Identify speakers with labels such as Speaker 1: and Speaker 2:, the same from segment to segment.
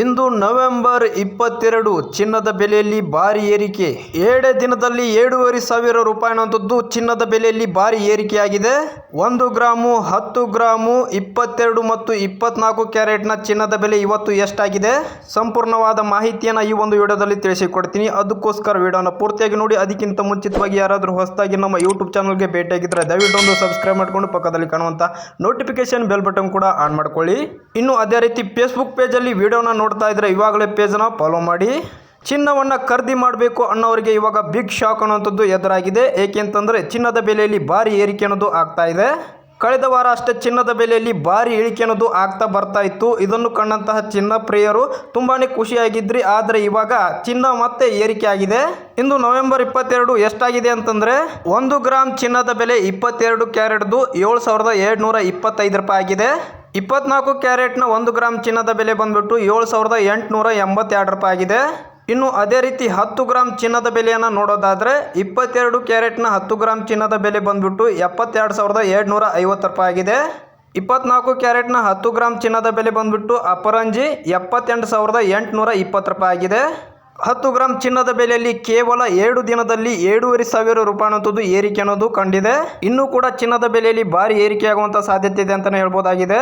Speaker 1: ಇಂದು November ಇಪ್ಪತ್ತೆರಡು, ಚಿನ್ನದ ಬೆಲೆಯಲ್ಲಿ ಭಾರಿ ಏರಿಕೆ. ಏಳೇ ದಿನದಲ್ಲಿ ಏಳೂವರೆ ಸಾವಿರ ರೂಪಾಯಿನಂತದ್ದು ಚಿನ್ನದ ಬೆಲೆಯಲ್ಲಿ ಭಾರಿ ಏರಿಕೆಯಾಗಿದೆ. ಒಂದು ಗ್ರಾಮು, ಹತ್ತು ಗ್ರಾಮು, ಇಪ್ಪತ್ತೆರಡು ಮತ್ತು ಇಪ್ಪತ್ನಾಲ್ಕು ಕ್ಯಾರೆಟ್ನ ಚಿನ್ನದ ಬೆಲೆ ಇವತ್ತು ಎಷ್ಟಾಗಿದೆ? ಸಂಪೂರ್ಣವಾದ ಮಾಹಿತಿಯನ್ನು ಈ ಒಂದು ವಿಡಿಯೋದಲ್ಲಿ ತಿಳಿಸಿಕೊಡ್ತೀನಿ. ಅದಕ್ಕೋಸ್ಕರ ವಿಡಿಯೋನ ಪೂರ್ತಿಯಾಗಿ ನೋಡಿ, ಅದಕ್ಕಿಂತ ಮುಂಚಿತವಾಗಿ ಯಾರಾದರೂ ಹೊಸದಾಗಿ ನಮ್ಮ ಯೂಟ್ಯೂಬ್ ಚಾನಲ್ಗೆ ಭೇಟಿಯಾಗಿದ್ದರೆ ದಯವಿಟ್ಟು ಒಂದು ಸಬ್ಸ್ಕ್ರೈಬ್ ಮಾಡ್ಕೊಂಡು ಪಕ್ಕದಲ್ಲಿ ಕಾಣುವಂಥ ನೋಟಿಫಿಕೇಶನ್ ಬೆಲ್ ಬಟನ್ ಕೂಡ ಆನ್ ಮಾಡ್ಕೊಳ್ಳಿ. ಇನ್ನು ಅದೇ ರೀತಿ ಫೇಸ್ಬುಕ್ ಪೇಜಲ್ಲಿ ವಿಡಿಯೋನ ನೋಡ್ತಾ ಇದ್ರೆ ಇವಾಗಲೇ ಪೇಜನ್ನ ಫಾಲೋ ಮಾಡಿ. ಚಿನ್ನವನ್ನು ಖರೀದಿ ಮಾಡಬೇಕು ಅನ್ನೋರಿಗೆ ಇವಾಗ ಬಿಗ್ ಶಾಕ್ ಅನ್ನೋಂಥದ್ದು ಎದುರಾಗಿದೆ. ಏಕೆಂತಂದರೆ ಚಿನ್ನದ ಬೆಲೆಯಲ್ಲಿ ಭಾರಿ ಏರಿಕೆ ಅನ್ನೋದು ಆಗ್ತಾ ಇದೆ. ಕಳೆದ ವಾರ ಅಷ್ಟೇ ಚಿನ್ನದ ಬೆಲೆಯಲ್ಲಿ ಭಾರಿ ಇಳಿಕೆ ಅನ್ನೋದು ಆಗ್ತಾ ಬರ್ತಾ ಇತ್ತು. ಇದನ್ನು ಕಂಡಂತಹ ಚಿನ್ನ ಪ್ರಿಯರು ತುಂಬಾ ಖುಷಿಯಾಗಿದ್ರಿ. ಆದರೆ ಇವಾಗ ಚಿನ್ನ ಮತ್ತೆ ಏರಿಕೆ ಆಗಿದೆ. ಇಂದು ನವೆಂಬರ್ ಇಪ್ಪತ್ತೆರಡು ಎಷ್ಟಾಗಿದೆ ಅಂತಂದರೆ ಒಂದು ಗ್ರಾಮ್ ಚಿನ್ನದ ಬೆಲೆ ಇಪ್ಪತ್ತೆರಡು ಕ್ಯಾರೆಟ್ದು ಏಳು ಸಾವಿರದ ಏಳ್ನೂರ ಇಪ್ಪತ್ತೈದು ರೂಪಾಯಿ ಆಗಿದೆ. ಇಪ್ಪತ್ನಾಲ್ಕು ಕ್ಯಾರೆಟ್ನ ಒಂದು ಗ್ರಾಮ್ ಚಿನ್ನದ ಬೆಲೆ ಬಂದ್ಬಿಟ್ಟು ಏಳು ಸಾವಿರದ ಎಂಟುನೂರ ಎಂಬತ್ತೆರಡು ರೂಪಾಯಿ ಆಗಿದೆ. ಇನ್ನು ಅದೇ ರೀತಿ ಹತ್ತು ಗ್ರಾಮ್ ಚಿನ್ನದ ಬೆಲೆಯನ್ನು ನೋಡೋದಾದರೆ ಇಪ್ಪತ್ತೆರಡು ಕ್ಯಾರೆಟ್ನ ಹತ್ತು ಗ್ರಾಮ್ ಚಿನ್ನದ ಬೆಲೆ ಬಂದ್ಬಿಟ್ಟು ಎಪ್ಪತ್ತೆರಡು ಸಾವಿರದ ಏಳ್ನೂರ ಐವತ್ತು ರೂಪಾಯಿ ಆಗಿದೆ. ಇಪ್ಪತ್ನಾಲ್ಕು ಕ್ಯಾರೆಟ್ನ ಹತ್ತು ಗ್ರಾಮ್ ಚಿನ್ನದ ಬೆಲೆ ಬಂದ್ಬಿಟ್ಟು ಅಪರಂಜಿ ಎಪ್ಪತ್ತೆಂಟು ಸಾವಿರದ ಎಂಟುನೂರ ಇಪ್ಪತ್ತು ರೂಪಾಯಿ ಆಗಿದೆ. ಹತ್ತು ಗ್ರಾಮ್ ಚಿನ್ನದ ಬೆಲೆಯಲ್ಲಿ ಕೇವಲ ಎರಡು ದಿನದಲ್ಲಿ ಏಳೂವರೆ ಸಾವಿರ ರೂಪಾಯಿ ಏರಿಕೆ ಅನ್ನೋದು ಕಂಡಿದೆ. ಇನ್ನೂ ಕೂಡ ಚಿನ್ನದ ಬೆಲೆಯಲ್ಲಿ ಭಾರಿ ಏರಿಕೆಯಾಗುವಂಥ ಸಾಧ್ಯತೆ ಇದೆ ಅಂತಲೇ ಹೇಳ್ಬೋದಾಗಿದೆ.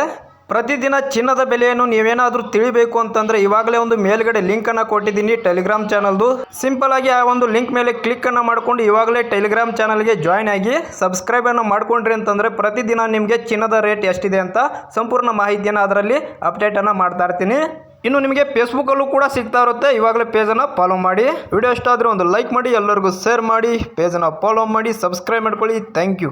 Speaker 1: ಪ್ರತಿದಿನ ಚಿನ್ನದ ಬೆಲೆಯನ್ನು ನೀವೇನಾದರೂ ತಿಳಿಬೇಕು ಅಂತಂದರೆ ಇವಾಗಲೇ ಒಂದು ಮೇಲ್ಗಡೆ ಲಿಂಕನ್ನು ಕೊಟ್ಟಿದ್ದೀನಿ ಟೆಲಿಗ್ರಾಮ್ ಚಾನಲ್ದು. ಸಿಂಪಲ್ ಆಗಿ ಆ ಒಂದು ಲಿಂಕ್ ಮೇಲೆ ಕ್ಲಿಕ್ಕನ್ನು ಮಾಡಿಕೊಂಡು ಇವಾಗಲೇ ಟೆಲಿಗ್ರಾಮ್ ಚಾನಲ್ಗೆ ಜಾಯ್ನ್ ಆಗಿ ಸಬ್ಸ್ಕ್ರೈಬನ್ನು ಮಾಡಿಕೊಂಡ್ರಿ ಅಂತಂದರೆ ಪ್ರತಿದಿನ ನಿಮಗೆ ಚಿನ್ನದ ರೇಟ್ ಎಷ್ಟಿದೆ ಅಂತ ಸಂಪೂರ್ಣ ಮಾಹಿತಿಯನ್ನು ಅದರಲ್ಲಿ ಅಪ್ಡೇಟನ್ನು ಮಾಡ್ತಾ ಇರ್ತೀನಿ. ಇನ್ನು ನಿಮಗೆ ಫೇಸ್ಬುಕ್ಕಲ್ಲೂ ಕೂಡ ಸಿಗ್ತಾ ಇರುತ್ತೆ. ಇವಾಗಲೇ ಪೇಜನ್ನು ಫಾಲೋ ಮಾಡಿ. ವಿಡಿಯೋ ಇಷ್ಟ ಆದರೆ ಒಂದು ಲೈಕ್ ಮಾಡಿ, ಎಲ್ಲರಿಗೂ ಶೇರ್ ಮಾಡಿ, ಪೇಜನ್ನು ಫಾಲೋ ಮಾಡಿ, ಸಬ್ಸ್ಕ್ರೈಬ್ ಮಾಡ್ಕೊಳ್ಳಿ. Thank you.